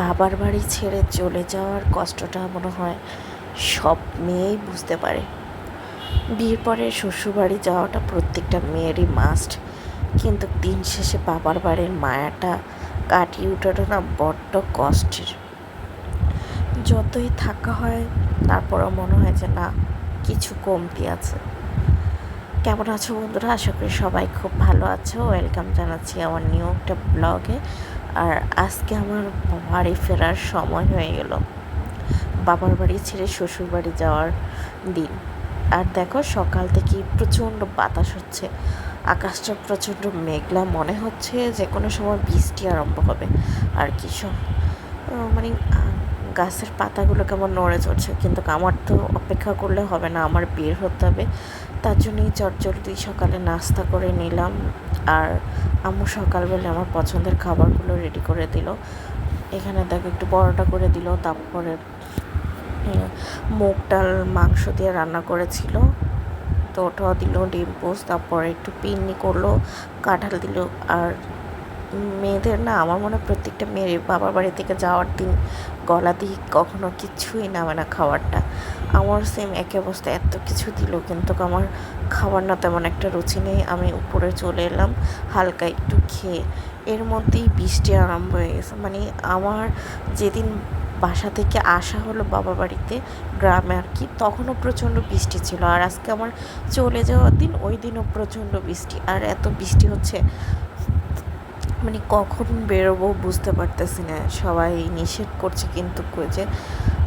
বাবার বাড়ি ছেড়ে চলে যাওয়ার কষ্টটা মনে হয় সব মেয়েই বুঝতে পারে। বিয়ের পরে শ্বশুরবাড়ি যাওয়াটা প্রত্যেকটা মেয়েরই মাস্ট কিন্তু দিন শেষে বাবার বাড়ির মায়াটা কাটিয়ে ওঠাটা না বড্ড কষ্টের। যতই থাকা হয়, তারপরও মনে হয় যে না, কিছু কমতি আছে। কেমন আছো বন্ধুরা? আশা করি সবাই খুব ভালো আছো। ওয়েলকাম জানাচ্ছি আমার নিউ একটা ব্লগে আর আজকে আমার বাড়ি ফেরার সময় হয়ে গেল। বাবার বাড়ি ছেড়ে শ্বশুর বাড়ি যাওয়ার দিন। আর দেখো, সকাল থেকে প্রচণ্ড বাতাস হচ্ছে। আকাশটা প্রচণ্ড মেঘলা মনে হচ্ছে, যে কোনো সময় বৃষ্টি আরম্ভ হবে। আর কি সব মানে গাছের পাতাগুলো কেমন নড়ে চড়ছে। কিন্তু আমার তো অপেক্ষা করলে হবে না, আমার বের হতে হবে। তার জন্যই চটজলদি সকালে নাস্তা করে নিলাম। আর আম্মু সকালবেলা আমার পছন্দের খাবারগুলো রেডি করে দিল। এখানে দেখো একটু পরোটা করে দিল, তারপরে মুগ ডাল মাংস দিয়ে রান্না করেছিল। তো ওটাও দিল, ডিম পোস্ট তারপরে একটু পিন্নি করল, কাঁঠাল দিল আর মেয়েদের না, আমার মনে হয় প্রত্যেকটা মেয়ের বাবার বাড়ি থেকে যাওয়ার দিন গলা দিয়ে কখনো কিছুই নামে না খাবারটা আমার সেম একই অবস্থা, এত কিছু দিল কিন্তু আমার খাবার না তেমন একটা রুচি নেই। আমি উপরে চলে এলাম, হালকা একটু খেয়ে। এর মধ্যেই বৃষ্টি আরম্ভ হয়ে গেছে। মানে আমার যেদিন বাসা থেকে আসা হলো বাবা বাড়িতে গ্রামে আর কি, তখনও প্রচণ্ড বৃষ্টি ছিল। আর আজকে আমার চলে যাওয়ার দিন, ওই দিনও প্রচণ্ড বৃষ্টি। আর এত বৃষ্টি হচ্ছে মানে কখন বেরোবো বুঝতে পারতেছি না। সবাই নিষেধ করছে কিন্তু যে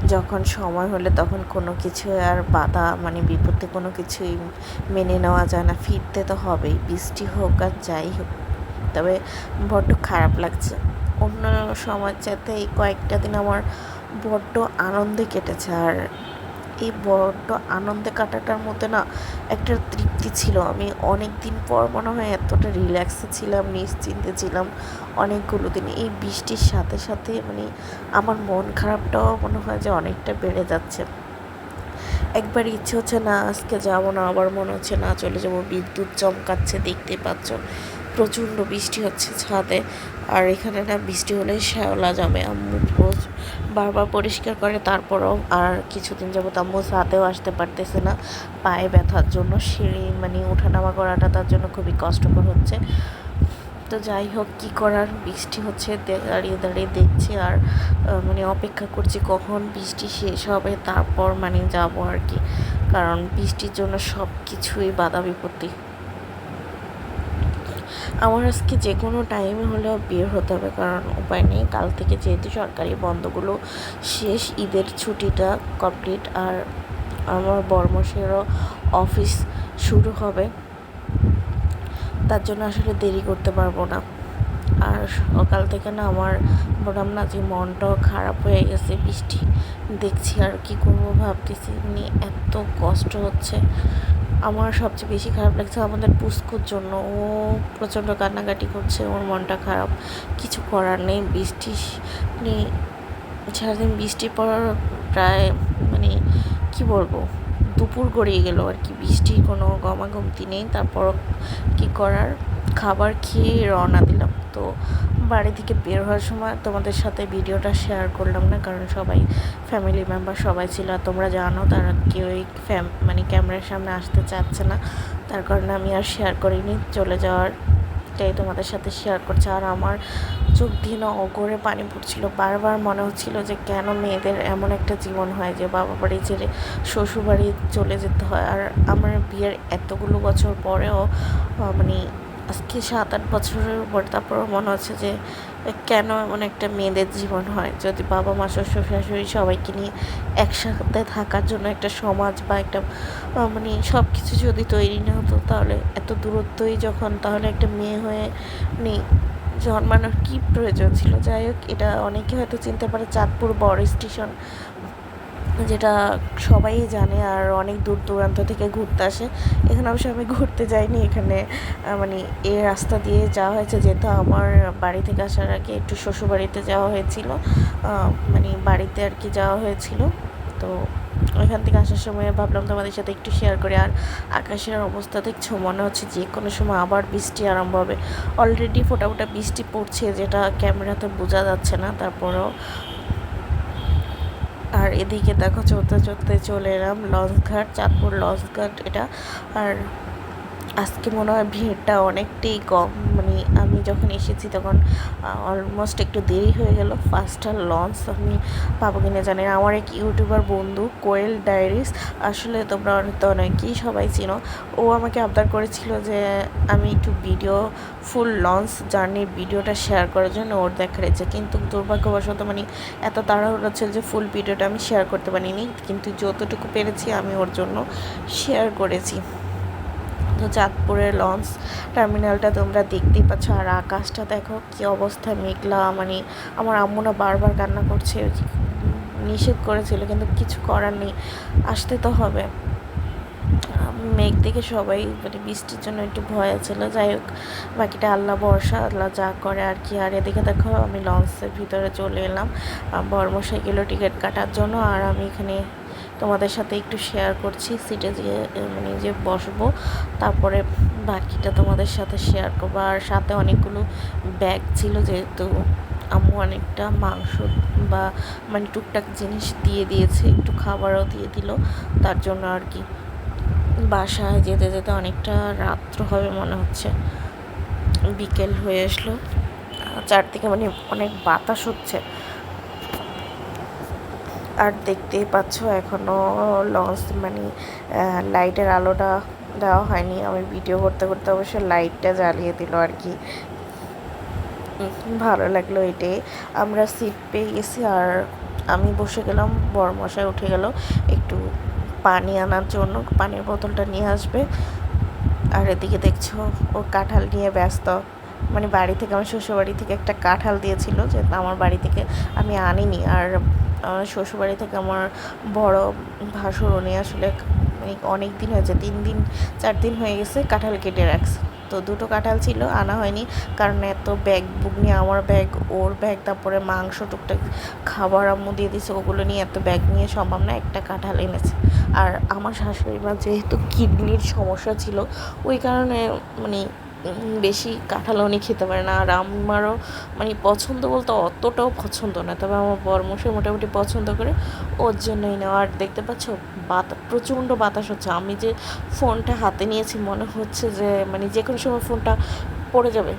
যখন সময় হলে তখন কোনো কিছু আর বাধা মানে বিপত্তি কোনো কিছুই মেনে নেওয়া যায় না। ফিরতে তো হবেই, বৃষ্টি হোক আর যাই হোক। তবে বড্ড খারাপ লাগছে। অন্য সময় চাইতে এই কয়েকটা দিন আমার বড্ড আনন্দে কেটেছে। আর এই বড্ড আনন্দে কাটাটার মধ্যে না একটা তৃপ্তি ছিল? আমি অনেক দিন পর মনে হয় এতটা রিল্যাক্সে ছিলাম, নিশ্চিন্তে ছিলাম অনেকগুলো দিন। এই বৃষ্টির সাথে সাথে মানে আমার মন খারাপটাও মনে হয় যে অনেকটা বেড়ে যাচ্ছে। একবার ইচ্ছে হচ্ছে না, আজকে যাব না, আবার মনে হচ্ছে না, চলে যাব। বিদ্যুৎ চমকাচ্ছে, দেখতে পাচ্ছ। প্রচণ্ড বৃষ্টি হচ্ছে ছাদে। আর এখানে না বৃষ্টি হলে শ্যাওলা জমে। আম্মু রোজ বারবার পরিষ্কার করে, তারপরও আর কিছুদিন যাবত আম্মু ছাদেও আসতে পারতেছে না। পায়ে ব্যথার জন্য সিঁড়ি মানে ওঠানামা করাটা তার জন্য খুবই কষ্টকর হচ্ছে। তো যাই হোক, কী করার? বৃষ্টি হচ্ছে দাঁড়িয়ে দাঁড়িয়ে দেখছি আর মানে অপেক্ষা করছি কখন বৃষ্টি শেষ হবে, তারপর মানে যাব আর কি। কারণ বৃষ্টির জন্য সব কিছুই বাধা বিপত্তি। আমার আজকে যে কোনো টাইমে হলেও বের হতে হবে, কারণ উপায় নেই। কাল থেকে যেহেতু সরকারি বন্ধগুলো শেষ, ঈদের ছুটিটা কমপ্লিট আর আমার বর্মসেরও অফিস শুরু হবে। তার জন্য আসলে দেরি করতে পারব না। আর সকাল থেকে না আমার বললাম না যে মনটাও খারাপ হয়ে গেছে, বৃষ্টি দেখছি আর কি করব ভাবতেছি। মানে এত কষ্ট হচ্ছে। আমার সবচেয়ে বেশি খারাপ লাগছে আমাদের পুস্কুর জন্য। ও প্রচণ্ড কান্নাকাটি করছে, ওর মনটা খারাপ। কিছু করার নেই, বৃষ্টি মানে সারাদিন বৃষ্টি পড়ার প্রায় মানে কি বলব, দুপুর গড়িয়ে গেল আর কি। বৃষ্টির কোনো গমাগমতি নেই, তারপর কি করার? খাবার খেয়ে রওনা দিলাম। তো বাড়ি থেকে বের হওয়ার সময় তোমাদের সাথে ভিডিওটা শেয়ার করলাম না, কারণ সবাই ফ্যামিলি মেম্বার সবাই ছিল আর তোমরা জানো তারা কেউই ফ্যাম মানে ক্যামেরার সামনে আসতে চাচ্ছে না। তার কারণে আমি আর শেয়ার করিনি, চলে যাওয়ার এটাই তোমাদের সাথে শেয়ার করছে। আর আমার চোখ দিয়ে না অগরে পানি পড়ছিল। বারবার মনে হচ্ছিল যে কেন মেয়েদের এমন একটা জীবন হয় যে বাবা বাড়ি ছেড়ে শ্বশুর বাড়ি চলে যেতে হয়। আর আমার বিয়ের এতগুলো বছর পরেও মানে আজকে সাত আট বছরের উপর তারপরেও মনে হচ্ছে যে কেন এমন একটা মেয়েদের জীবন হয়? যদি বাবা মা, শ্বশুর শাশুড়ি সবাইকে নিয়ে একসাথে থাকার জন্য একটা সমাজ বা একটা মানে সব কিছু যদি তৈরি না হতো তাহলে এত দূরত্বই যখন তাহলে একটা মেয়ে হয়ে মানে জন্মানোর কী প্রয়োজন ছিল? যাই হোক, এটা অনেকে হয়তো চিনতে পারে। চাঁদপুর বড় স্টেশন যেটা সবাই জানে আর অনেক দূর দূরান্ত থেকে ঘুরতে আসে। এখানে অবশ্য আমি ঘুরতে যাইনি, এখানে মানে এই রাস্তা দিয়ে যাওয়া হয়েছে। যেহেতু আমার বাড়ি থেকে আসার আগে একটু শ্বশুরবাড়িতে যাওয়া হয়েছিল মানে বাড়িতে আর কি যাওয়া হয়েছিল। তো ওইখান থেকে আসার সময় ভাবলাম তোমাদের সাথে একটু শেয়ার করি। আর আকাশের অবস্থা দেখছ, মনে হচ্ছে যে কোনো সময় আবার বৃষ্টি আরম্ভ হবে। অলরেডি ফোটা ফোটা বৃষ্টি পড়ছে, যেটা ক্যামেরাতে বোঝা যাচ্ছে না। তারপরেও আর এদিকে দেখো চলতে চলতে চলে এলাম লঞ্চ ঘাট চাঁদপুর লঞ্চ ঘাট এটা। আর আজকে মনে হয় ভিড়টা অনেকটাই কম। মানে আমি যখন এসেছি তখন অলমোস্ট একটু দেরি হয়ে গেল। ফার্স্ট লঞ্চ আমি পাবো কিনা না। আমার এক ইউটিউবার বন্ধু, কোয়েল ডায়েরিস, আসলে তোমরা তো অনেকেই সবাই চিনো। ও আমাকে আবদার করেছিল যে আমি একটু ভিডিও ফুল লঞ্চ জার্নির ভিডিওটা শেয়ার করার জন্য ওর দেখা রয়েছে। কিন্তু দুর্ভাগ্যবশত মানে এত তাড়াহুড়ো ছিল যে ফুল ভিডিওটা আমি শেয়ার করতে পারিনি। কিন্তু যতটুকু পেরেছি আমি ওর জন্য শেয়ার করেছি। চাঁদপুরের লঞ্চ টার্মিনালটা তোমরা দেখতেই পাচ্ছ আর আকাশটা দেখো কি অবস্থা মেঘলা মানে আমার আম্মুনা বারবার কান্না করছে, নিষেধ করেছিল কিন্তু কিছু করার নেই, আসতে তো হবে। মেঘ দেখে সবাই মানে বৃষ্টির জন্য একটু ভয় ছিল যাই হোক, বাকিটা আল্লাহ বর্ষা আল্লাহ যা করে আর কি। আর এদিকে দেখো আমি লঞ্চের ভিতরে চলে এলাম বর্মশাই টিকিট কাটার জন্য আর আমি এখানে তোমাদের সাথে একটু শেয়ার করছি সিটে যে মানে যে বসবো, তারপরে বাকিটা তোমাদের সাথে শেয়ার করব। আর সাথে অনেকগুলো ব্যাগ ছিল, যেহেতু আম্মু অনেকটা মাংস বা মানে টুকটাক জিনিস দিয়ে দিয়েছে, একটু খাবারও দিয়ে দিল। তার জন্য আর কি বাসায় যেতে যেতে অনেকটা রাত্র হবে মনে হচ্ছে। বিকেল হয়ে আসলো। চারদিকে মানে অনেক বাতাস হচ্ছে। আর দেখতেই পাচ্ছ এখনও লঞ্চ মানে লাইটের আলোটা দেওয়া হয়নি। আমি ভিডিও করতে করতে অবশ্য লাইটটা জ্বালিয়ে দিল আর কি। ভালো লাগল এটাই। আমরা সিট পেয়ে গেছি আর আমি বসে গেলাম বড়মশাই উঠে গেল। একটু পানি আনার জন্য পানির বোতলটা নিয়ে আসবে। আর এদিকে দেখছ, ও কাঁঠাল নিয়ে ব্যস্ত। মানে বাড়ি থেকে, আমার শ্বশুর বাড়ি থেকে একটা কাঁঠাল দিয়েছিল যে আমার বাড়ি থেকে আমি আনিনি। আর শ্বশুরবাড়ি থেকে আমার বড় ভাসুর, উনি আসলে অনেক দিন হয়েছে, তিন দিন, চার দিন হয়ে গেছে কাঁঠাল কেটে রাখছে। তো দুটো কাঁঠাল ছিল, আনা হয়নি, কারণ এত ব্যাগ বুক নিয়ে আমার ব্যাগ ওর ব্যাগ তারপরে মাংস, টুকটাক খাবার আম্মু দিয়ে দিছে ওগুলো নিয়ে এত ব্যাগ নিয়ে সম্ভব না, একটা কাঁঠাল এনেছে। আর আমার শাশুড়ি মা যেহেতু কিডনির সমস্যা ছিল, ওই কারণে মানে বেশি কাঁঠাল উনি খেতে পারে না। আর আমারও মানে পছন্দ বলতে অতটাও পছন্দ না। তবে আমার বরমশাই মোটামুটি পছন্দ করে, ওর জন্যই না। আর দেখতে পাচ্ছ, বাতা, প্রচণ্ড বাতাস হচ্ছে। আমি যে ফোনটা হাতে নিয়েছি, মনে হচ্ছে যে মানে যে কোনো সময় ফোনটা পড়ে যাবে।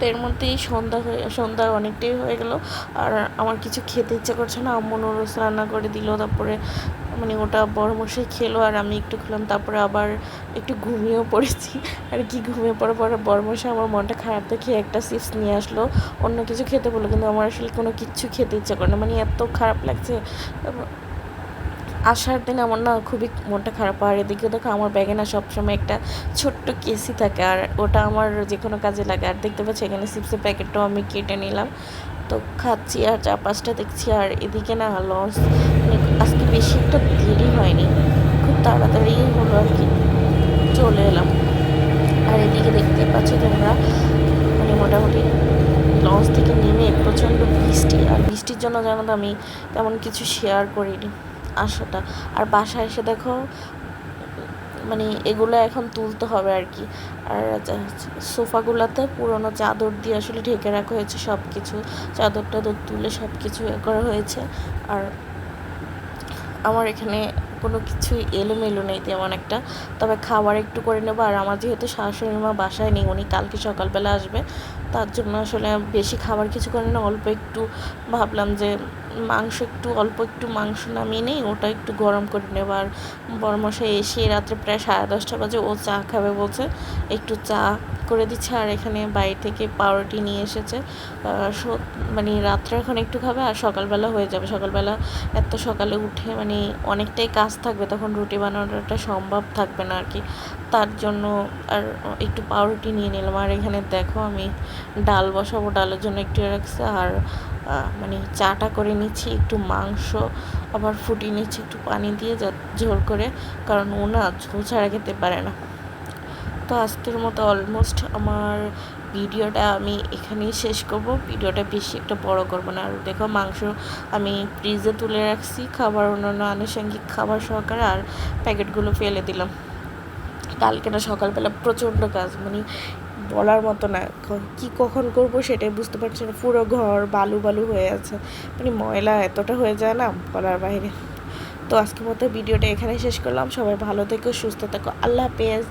তো এর মধ্যেই সন্ধ্যা হয়ে, সন্ধ্যা অনেকটাই হয়ে গেল। আর আমার কিছু খেতে ইচ্ছে করছে না। আম্মু নুডলস রান্না করে দিল। তারপরে মানে ওটা বড় মশাই খেলো আর আমি একটু খেলাম, তারপরে আবার একটু ঘুমিয়েও পড়েছি। আর কি ঘুমিয়ে পড়ার পরে বড় মশাই আমার মনটা খারাপ দেখে একটা চিপস নিয়ে আসলো। অন্য কিছু খেতে বলল, কিন্তু আমার আসলে কোনো কিচ্ছু খেতে ইচ্ছে করে না। মানে এত খারাপ লাগছে। আসার দিন আমার না খুবই মনটা খারাপ। আর এদিকে দেখো আমার ব্যাগে না সবসময় একটা ছোট্ট কেসি থাকে। আর ওটা আমার যে কোনো কাজে লাগে। আর দেখতে পাচ্ছি এখানে চিপসের প্যাকেটটাও আমি কেটে নিলাম। তো খাচ্ছি আর চা পাঁচটা দেখছি আর এদিকে না লঞ্চ আজকে বেশি একটা দেরি হয়নি। খুব তাড়াতাড়ি হলো আর কি। চলে এলাম। আর এদিকে দেখতে পাচ্ছ তোমরা মানে মোটামুটি লঞ্চ থেকে নেমে প্রচণ্ড বৃষ্টি। আর বৃষ্টির জন্য জানো তো আমি তেমন কিছু শেয়ার করিনি আসাটা আর বাসায় এসে দেখো মানে এগুলো এখন তুলতে হবে আর কি। আর সোফাগুলোতে পুরোনো চাদর দিয়ে আসলে ঢেকে রাখা হয়েছে সব কিছু চাদর টাদর তুলে সব কিছু করা হয়েছে। আর আমার এখানে কোনো কিছুই এলোমেলো নেই তেমন একটা। তবে খাবার একটু করে নেব। আর আমার যেহেতু শাশুড়ি মা বাসায় নেই, উনি কালকে সকালবেলা আসবে। তার জন্য আসলে বেশি খাবার কিছু করে না, অল্প একটু ভাবলাম যে মাংস একটু, অল্প একটু মাংস নামিয়ে নেই, ওটা একটু গরম করে নেব। আর বড়মশাই এসে রাত্রে প্রায় সাড়ে দশটা বাজে ও চা খাবে বলছে। একটু চা করে দিচ্ছে আর এখানে বাইরে থেকে পাউরুটি নিয়ে এসেছে। মানে রাত্রে এখন একটু খাবে আর সকালবেলা হয়ে যাবে। সকালবেলা এত সকালে উঠে মানে অনেকটাই কাজ থাকবে, তখন রুটি বানানোটা সম্ভব থাকবে না আর কি তার জন্য আর একটু পাউরুটি নিয়ে নিলাম। আর এখানে দেখো আমি ডাল বসাবো, ডালের জন্য একটু রাখছে। আর মানে চাটা করে নিচ্ছি, একটু মাংস আবার ফুটিয়ে নিচ্ছি, একটু পানি দিয়ে ঝোল করে, কারণ ও না ঝোল ছাড়া খেতে পারে না। তো আজকের মতো অলমোস্ট আমার ভিডিওটা আমি এখানেই শেষ করব। ভিডিওটা বেশি একটা বড় করব না। আর দেখো মাংস আমি ফ্রিজে তুলে রাখছি, খাবার অন্যান্য আনুষঙ্গিক খাবার সহকারে আর প্যাকেটগুলো ফেলে দিলাম। কালকে না সকালবেলা প্রচণ্ড কাজ মানে বলার মতো না। কি কখন করব সেটাই বুঝতে পারছি না। পুরো ঘর বালু বালু হয়ে আছে। মানে ময়লা এতটা হয়ে যায় না বলার বাইরে। তো আজকের মতো ভিডিওটা এখানে শেষ করলাম। সবাই ভালো থেকো, সুস্থ থেকো। আল্লাহ হাফেজ।